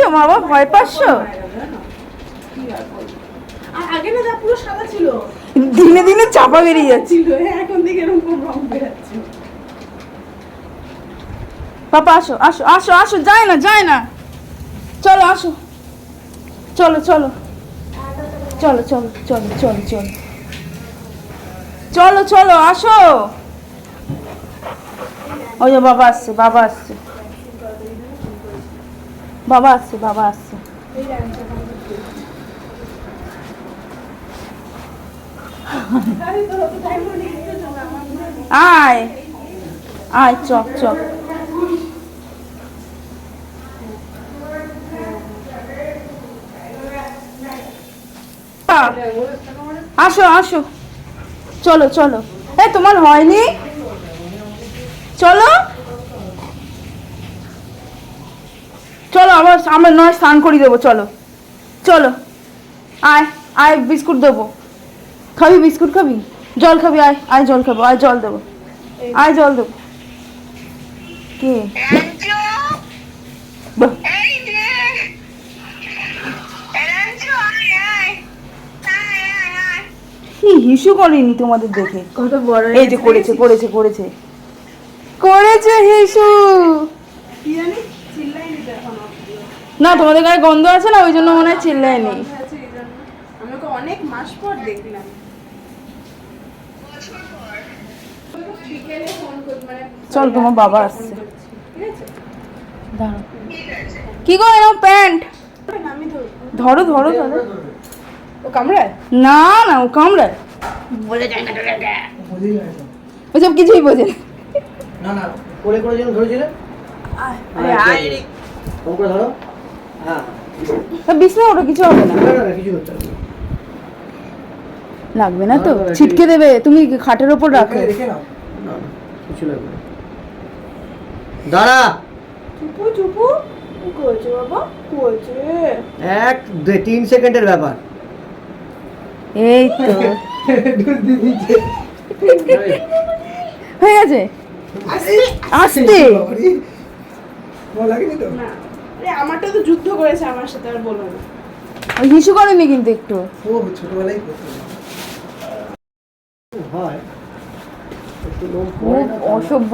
তো বাবা ভয় পাচ্ছ? আর আগে না পুরো সাদা ছিল। দিনে দিনে চাপা বেরিয়ে যাচ্ছে। এখন এরকম রং বেরাচ্ছে। পাপা আসো আসো আসো আসো যায় না যায় না। চলো আসো। চলো চলো। চলো চলো চলো চলো চলো। চলো চলো আসো। ওই যে বাবা আসছে বাবা আসছে। বাবা আসছে বাবা আসছে আয় আয়, চক চক। আসো আসো। চলো চলো। এ তোমার হয়নি চলো আবার আমরা নয় স্নান করিয়ে দেবো চলো। চলো। আয় আয় বিস্কুট দেবো। খাবি বিস্কুট খাবি? জল খাবি আয় আয় জল খাব আয় জল দেবো। আয় জল দেবো। কে? কি হিসু করেনি তোমাদের দেখে। কত বড় এই যে করেছে করেছে করেছে। করেছে হিসু। কি জানি চিল্লাইনি তো এখন অব্দি। না তোমাদের গায়ে গন্ধ আছে না? ওই জন্য মনে হয় চিল্লায়নি। আমি ওকে অনেক মাস পর দেখলাম। বছর পর বিকেলে ফোন কর মানে চল, তোমার বাবা আসছে। কি গো এরকম প্যান্ট? ধরো ধরো ধরো। ও কামড়ায়? না না ও কামড়ায়। বলে যায় না ওসব কিছুই বোঝে না। না করে করে যেন ধরেছিলে? আরে আয় রে। কম ধরো। হ্যাঁ তা বিছনা ওটা কিছু হবে না। কিছু না। লাগবে না তো? ছিটকে দেবে? তুমি খাটের ওপর রাখো? নাও। না কিছু লাগবে না। দাঁড়া। চুপু চুপু। কি করেছে বাবা? করেছে এক দুই তিন সেকেন্ডের ব্যাপার। এই তো। হয়ে গেছে? আস্তে। না। আমারটা তো যুদ্ধ করেছে আমার সাথে আর বলো না। ওই হিসু করেনি কিন্তু একটু। ও ছোটবেলায় করতো। হয়। অসভ্য